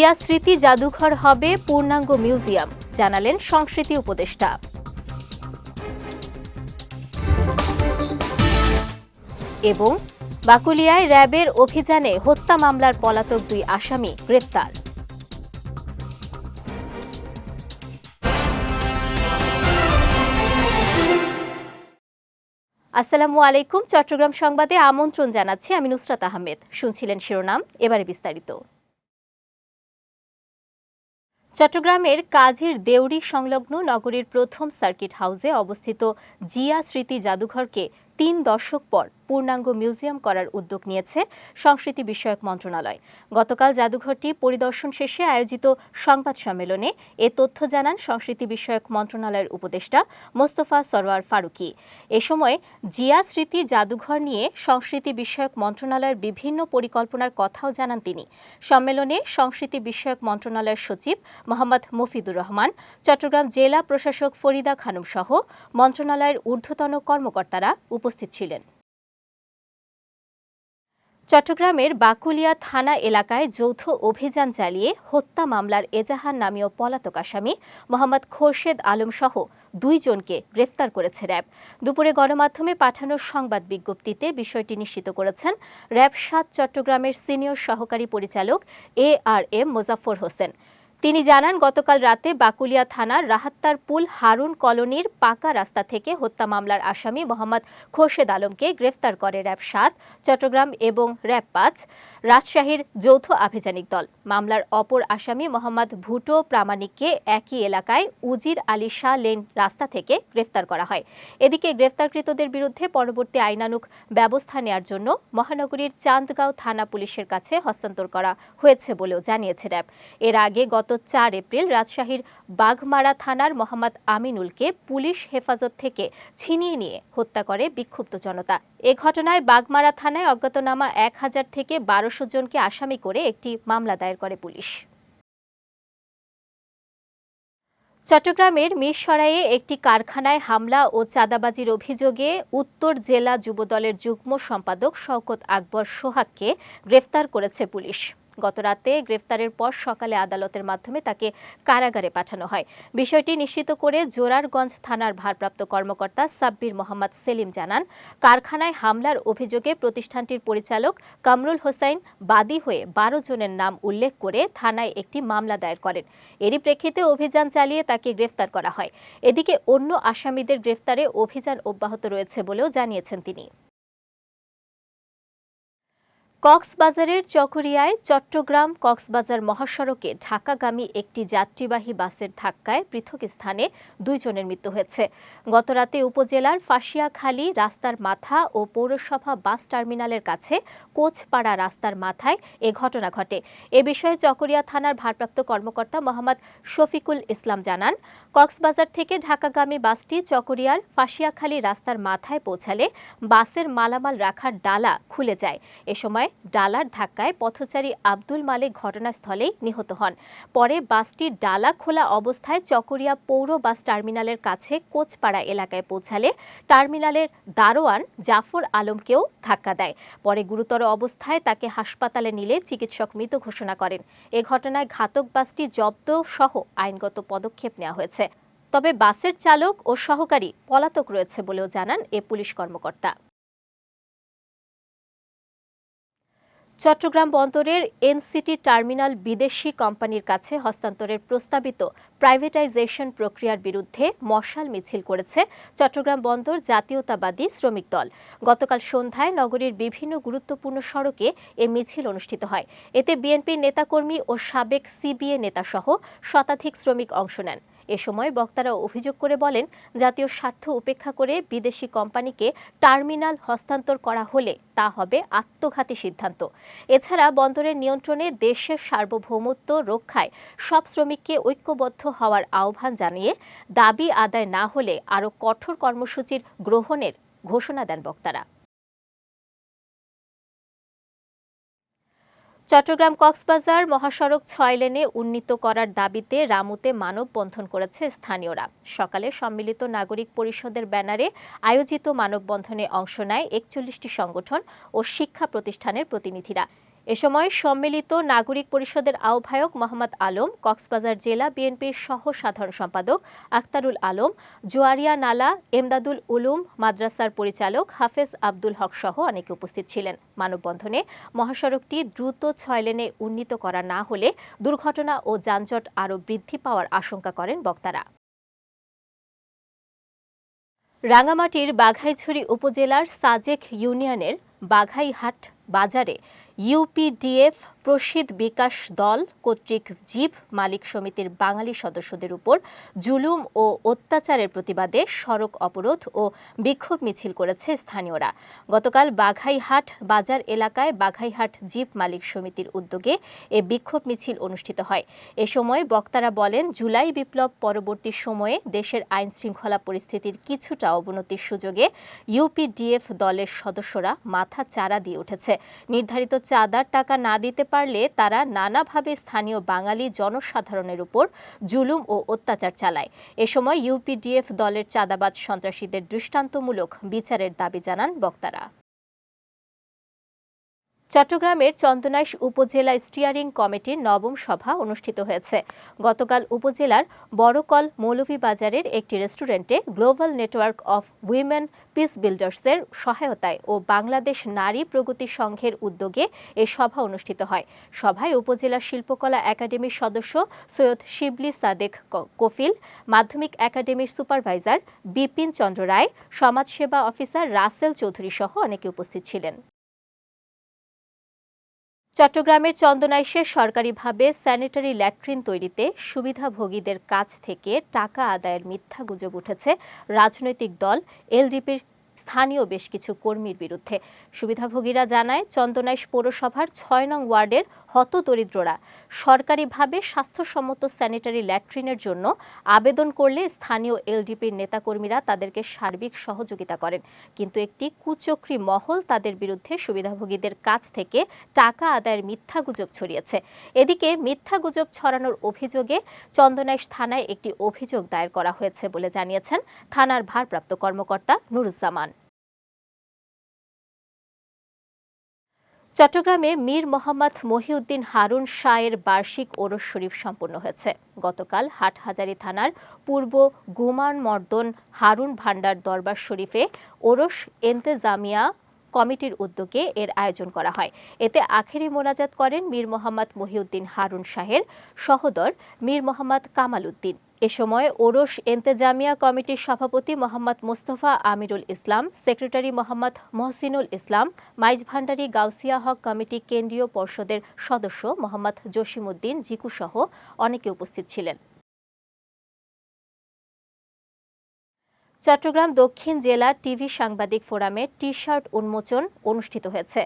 জিয়া স্মৃতি জাদুঘর হবে পূর্ণাঙ্গ মিউজিয়াম, জানালেন সংস্কৃতি উপদেষ্টা। এবং বাকুলিয়ায় র্যাবের অভিযানে হত্যা মামলার পলাতক দুই আসামি গ্রেপ্তার। আসসালামু আলাইকুম, চট্টগ্রাম সংবাদে আমন্ত্রণ জানাচ্ছি আমি নুসরাত আহমেদ। শুনছিলেন শিরোনাম, এবারে বিস্তারিত। চট্টগ্রামের কাজীর দেউরি সংলগ্ন নগরীর প্রথম সার্কিট হাউসে অবস্থিত জিয়া স্মৃতি জাদুঘরকে তিন দশক পর পূর্ণাঙ্গ মিউজিয়াম করার উদ্যোগ নিয়েছে সংস্কৃতি বিষয়ক মন্ত্রণালয়। গতকাল জাদুঘরটি পরিদর্শন শেষে আয়োজিত সংবাদ সম্মেলনে এ তথ্য জানান সংস্কৃতি বিষয়ক মন্ত্রণালয়ের উপদেষ্টা মোস্তফা সরওয়ার ফারুকি। এ সময় জিয়া স্মৃতি জাদুঘর নিয়ে সংস্কৃতি বিষয়ক মন্ত্রণালয়ের বিভিন্ন পরিকল্পনার কথাও জানান তিনি। সম্মেলনে সংস্কৃতি বিষয়ক মন্ত্রণালয়ের সচিব মোহাম্মদ মফিদুর রহমান, চট্টগ্রাম জেলা প্রশাসক ফরিদা খানম সহ মন্ত্রণালয়ের ঊর্ধ্বতন কর্মকর্তারা উপস্থিত ছিলেন। চট্টগ্রামের বাকুলিয়া থানা এলাকায় যৌথ অভিযান চালিয়ে হত্যা মামলার এজাহার নামীয় পলাতক আসামি মোহাম্মদ খোরশেদ আলম সহ দুইজনকে গ্রেফতার করেছে র্যাব। দুপুরে গণমাধ্যমে পাঠানো সংবাদ বিজ্ঞপ্তিতে বিষয়টি নিশ্চিত করেছেন র্যাব সাত চট্টগ্রামের সিনিয়র সহকারী পরিচালক A R M Mozaffar Hossain. তিনি জানান, গতকাল রাতে বাকুলিয়া থানার রাহাত্তার পুল হারুন কলোনির পাকা রাস্তা থেকে হত্যা মামলার আসামি মোহাম্মদ খোরশেদ আলমকে গ্রেফতার করে র্যাব সাত, চট্টগ্রাম এবং র্যাব পাঁচ, রাজশাহীর যৌথ আভিযানিক দল। মামলার অপর আসামি মোহাম্মদ ভুটো প্রামাণিককে একই এলাকায় উজির আলী শাহ লেন রাস্তা থেকে গ্রেফতার করা হয়। এদিকে গ্রেফতারকৃতদের বিরুদ্ধে পরবর্তী আইনানুক ব্যবস্থা নেওয়ার জন্য মহানগরীর চান্দগাঁও থানা পুলিশের কাছে হস্তান্তর করা হয়েছে বলেও জানিয়েছে র্যাব। এর আগে গত চার এপ্রিল রাজশাহীর বাঘমারা থানার মোহাম্মদ আমিনুলকে পুলিশ হেফাজত থেকে ছিনিয়ে নিয়ে হত্যা করে বিক্ষুব্ধ জনতা। এ ঘটনায় বাগমারা থানায় অজ্ঞাতনামা এক হাজার থেকে বারোশো জনকে আসামি করে একটি মামলা দায়ের করে পুলিশ। চট্টগ্রামের মিরসরাইয়ে একটি কারখানায় হামলা ও চাঁদাবাজির অভিযোগে উত্তর জেলা যুবদলের যুগ্ম সম্পাদক শওকত আকবর সোহাগকে গ্রেফতার করেছে পুলিশ। গতরাতে গ্রেফতারের পর সকালে আদালতের মাধ্যমে তাকে কারাগারে পাঠানো হয়। বিষয়টি নিশ্চিত করে জোরারগঞ্জ থানার ভারপ্রাপ্ত কর্মকর্তা সাব্বির মোহাম্মদ সেলিম জানান, কারখানায় হামলার অভিযোগে প্রতিষ্ঠানটির পরিচালক কামরুল হোসাইন বাদী হয়ে বারো জনের নাম উল্লেখ করে থানায় একটি মামলা দায়ের করেন। এরই প্রেক্ষিতে অভিযান চালিয়ে তাকে গ্রেফতার করা হয়। এদিকে অন্য আসামিদের গ্রেফতারে অভিযান অব্যাহত রয়েছে বলেও জানিয়েছেন তিনি। কক্সবাজারের চকরিয়ায় চট্টগ্রাম কক্সবাজার মহাসড়কে ঢাকাগামী একটি যাত্রীবাহী বাসের ধাক্কায় পৃথক স্থানে দুইজনের মৃত্যু হয়েছে। গতরাতে উপজেলার ফাঁসিয়াখালী রাস্তার মাথা ও পৌরসভা বাস টার্মিনালের কাছে কোচপাড়া রাস্তার মাথায় এ ঘটনা ঘটে। এ বিষয়ে চকরিয়া থানার ভারপ্রাপ্ত কর্মকর্তা মোহাম্মদ শফিকুল ইসলাম জানান, কক্সবাজার থেকে ঢাকাগামী বাসটি চকরিয়ার ফাঁসিয়াখালী রাস্তার মাথায় পৌঁছালে বাসের মালামাল রাখার ডালা খুলে যায়। এ সময় ডালার ধাক্কায় পথচারী আব্দুল মালিক ঘটনাস্থলেই নিহত হন। পরে বাসটি ডালা খোলা অবস্থায় চকরিয়া পৌর বাস টার্মিনালের কাছে কোচপাড়া এলাকায় পৌঁছালে টার্মিনালের দারোয়ান জাফর আলমকেও ধাক্কা দেয়। পরে গুরুতর অবস্থায় তাকে হাসপাতালে নিলে চিকিৎসক মৃত ঘোষণা করেন। এ ঘটনায় ঘাতক বাসটি জব্দ সহ আইনগত পদক্ষেপ নেওয়া হয়েছে। তবে বাসের চালক ও সহকারী পলাতক রয়েছে বলেও জানান এ পুলিশ কর্মকর্তা। চট্টগ্রাম বন্দরের এনসিটি টার্মিনাল বিদেশি কোম্পানির কাছে হস্তান্তরের প্রস্তাবিত প্রাইভেটাইজেশন প্রক্রিয়ার বিরুদ্ধে মশাল মিছিল করেছে চট্টগ্রাম বন্দর জাতীয়তাবাদী শ্রমিক দল। গতকাল সন্ধ্যায় নগরীর বিভিন্ন গুরুত্বপূর্ণ সড়কে এ মিছিল অনুষ্ঠিত হয়। এতে বিএনপির নেতাকর্মী ও সাবেক সিবিএ নেতাসহ শতাধিক শ্রমিক অংশ নেন। এ সময় বক্তারা অভিযোগ করে বলেন, জাতীয় স্বার্থ উপেক্ষা করে বিদেশি কোম্পানিকে টার্মিনাল হস্তান্তর করা হলে তা হবে আত্মঘাতী সিদ্ধান্ত। এছাড়া বন্দরের নিয়ন্ত্রণে দেশের সার্বভৌমত্ব রক্ষায় সব শ্রমিককে ঐক্যবদ্ধ হওয়ার আহ্বান জানিয়ে দাবি আদায় না হলে আরও কঠোর কর্মসূচির গ্রহণের ঘোষণা দেন বক্তারা। চট্টগ্রাম কক্সবাজার মহাসড়ক ছয় লেনে উন্নীত করার দাবিতে রামুতে মানববন্ধন করেছে স্থানীয়রা। সকালে সম্মিলিত নাগরিক পরিষদের ব্যানারে আয়োজিত মানববন্ধনে অংশ নেয় একচল্লিশটি সংগঠন ও শিক্ষা প্রতিষ্ঠানের প্রতিনিধিরা। এ সময় সম্মিলিত নাগরিক পরিষদের আহ্বায়ক মোহাম্মদ আলম, কক্সবাজার জেলা বিএনপির সহ সাধারণ সম্পাদক আক্তারুল আলম, জোয়ারিয়া নালা, এমদাদুল উলুম, মাদ্রাসার পরিচালক হাফেজ আব্দুল হক সহ অনেকে উপস্থিত ছিলেন। মানববন্ধনে মহাসড়কটি দ্রুত ছয় লেনে উন্নীত করা না হলে দুর্ঘটনা ও যানজট আরও বৃদ্ধি পাওয়ার আশঙ্কা করেন বক্তারা। রাঙামাটির বাঘাইছড়ি উপজেলার সাজেক ইউনিয়নের বাঘাইহাট বাজারে ইউপিডিএফ প্রসিদ বিকাশ দল কর্তৃক জীব মালিক সমিতির বাঙালি সদস্যদের উপর জুলুম ও অত্যাচারের প্রতিবাদে সড়ক অবরোধ ও বিক্ষোভ মিছিল করেছে স্থানীয়রা। গতকাল বাঘাইহাট বাজার এলাকায় বাঘাইহাট জীব মালিক সমিতির উদ্যোগে এ বিক্ষোভ মিছিল অনুষ্ঠিত হয়। এ সময় বক্তারা বলেন, জুলাই বিপ্লব পরবর্তী সময়ে দেশের আইন শৃঙ্খলা পরিস্থিতির কিছুটা অবনতির সুযোগে ইউপিডিএফ দলের সদস্যরা মাথা চারা দিয়ে উঠেছে। নির্ধারিত চাঁদার টাকা না দিতে পারলে তারা নানাভাবে স্থানীয় বাঙালি জনসাধারণের উপর জুলুম ও অত্যাচার চালায়। এ সময় ইউপিডিএফ দলের চাঁদাবাজ সন্ত্রাসীদের দৃষ্টান্তমূলক বিচারের দাবি জানান বক্তারা। চট্টগ্রামের চন্দনাইশ উপজেলা স্টিয়ারিং কমিটির নবম সভা অনুষ্ঠিত হয়েছে। গতকাল উপজেলার বড়কল মৌলভীবাজারের একটি রেস্টুরেন্টে global network of women peace বিল্ডার্সের সহায়তায় ও বাংলাদেশ নারী প্রগতি সংঘের উদ্যোগে এ সভা অনুষ্ঠিত হয়। সভায় উপজেলা শিল্পকলা একাডেমির সদস্য সৈয়দ শিবলি সাদেক কফিল, মাধ্যমিক একাডেমির সুপারভাইজার বিপিন চন্দ্র রায়, সমাজসেবা অফিসার রাসেল চৌধুরী সহ অনেকে উপস্থিত ছিলেন। চট্টগ্রামের চন্দনাইশে সরকারিভাবে স্যানিটারি ল্যাট্রিন তৈরিতে সুবিধাভোগীদের কাছ থেকে টাকা আদায়ের মিথ্যা গুজব উঠেছে রাজনৈতিক দল, এলডিপির স্থানীয় বেশ কিছু কর্মীর বিরুদ্ধে। সুবিধাভোগীরা জানায়, চন্দনাইশ পৌরসভার ছয় নং ওয়ার্ডের হতদরিদ্ররা। সরকারিভাবে স্বাস্থ্যসম্মত স্যানিটারি ল্যাট্রিনের জন্য আবেদন করলে স্থানীয় এলডিপির নেতাকর্মীরা তাদেরকে সার্বিক সহযোগিতা করেন। কিন্তু একটি কুচক্রী মহল তাদের বিরুদ্ধে সুবিধাভোগীদের কাছ থেকে টাকা আদায়ের মিথ্যা গুজব ছড়িয়েছে। এদিকে মিথ্যা গুজব ছড়ানোর অভিযোগে চন্দনাইশ থানায় একটি অভিযোগ দায়ের করা হয়েছে বলে জানিয়েছেন থানার ভারপ্রাপ্ত কর্মকর্তা নুরুজ্জামান। চট্টগ্রামে মীর মোহাম্মদ মহিউদ্দিন হারুন শাহের বার্ষিক ওরস শরীফ সম্পন্ন হয়েছে। গতকাল হাটহাজারী থানার পূর্ব গুমান মর্দন হারুন ভান্ডার দরবার শরীফে ওরস এন্তেজামিয়া কমিটির উদ্যোগে এর আয়োজন করা হয়। এতে আখেরি মোনাজাত করেন মীর মোহাম্মদ মহিউদ্দিন হারুন শাহের সহদর মীর মোহাম্মদ কামাল উদ্দিন। এ সময় ওরস এন্তেজামিয়া কমিটির সভাপতি Mohammad Mostafa Amirul Islam, secretary Mohammad Mohsinul Islam, Maij Bhandari Gausia hoc committee কেন্দ্রীয় পর্ষদের সদস্য মোহাম্মদ জসিমউদ্দিন জিকুসহ অনেকে উপস্থিত ছিলেন। চট্টগ্রাম দক্ষিণ জেলা টিভি সাংবাদিক ফোরামে টি শার্ট উন্মোচন অনুষ্ঠিত হয়েছে।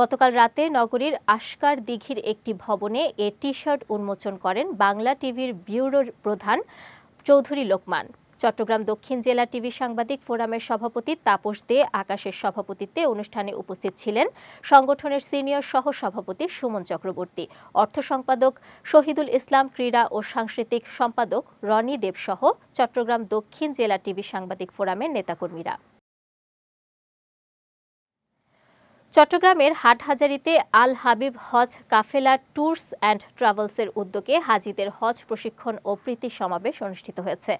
গতকাল রাতে নগরীর আশকার দিঘির একটি ভবনে এ টি শার্ট উন্মোচন করেন বাংলা টিভির ব্যুরোর প্রধান চৌধুরী লোকমান। চট্টগ্রাম দক্ষিণ জেলা টিভি সাংবাদিক ফোরামের সভাপতি তাপস দে আকাশের সভাপতিত্বে অনুষ্ঠানে উপস্থিত ছিলেন সংগঠনের সিনিয়র সহ সভাপতি সুমন চক্রবর্তী, অর্থ সম্পাদক শহীদুল ইসলাম ক্রীড়া ও সাংস্কৃতিক সম্পাদক রনি দেব সহ চট্টগ্রাম দক্ষিণ জেলা টিভি সাংবাদিক ফোরামের নেতাকর্মীরা। চট্টগ্রামের হাটহাজারিতে আল হাবিব হজ কাফেলা ট্যুরস অ্যান্ড ট্রাভেলসের উদ্যোগে হাজিদের হজ প্রশিক্ষণ ও প্রীতি সমাবেশ অনুষ্ঠিত হয়েছে।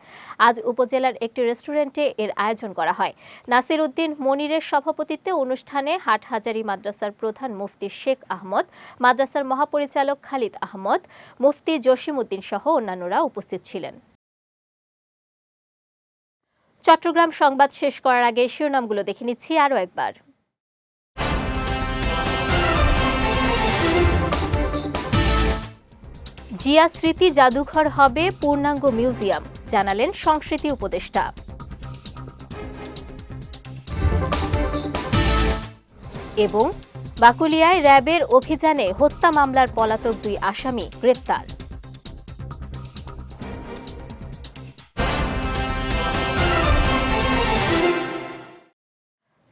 আজ উপজেলার একটি রেস্টুরেন্টে এর আয়োজন করা হয়। নাসির উদ্দিন মনিরের সভাপতিত্বে অনুষ্ঠানে হাটহাজারি মাদ্রাসার প্রধান মুফতি শেখ আহমদ, মাদ্রাসার মহাপরিচালক খালিদ আহমদ, মুফতি জসিমউদ্দিন সহ অন্যান্যরা উপস্থিত ছিলেন। চট্টগ্রাম সংবাদ শেষ করার আগে শিরোনামগুলো দেখে নিচ্ছি আরও একবার। জিয়া স্মৃতি জাদুঘর হবে পূর্ণাঙ্গ মিউজিয়াম, জানালেন সংস্কৃতি উপদেষ্টা। এবং বাকুলিয়ায় র্যাবের অভিযানে হত্যা মামলার পলাতক দুই আসামি গ্রেপ্তার।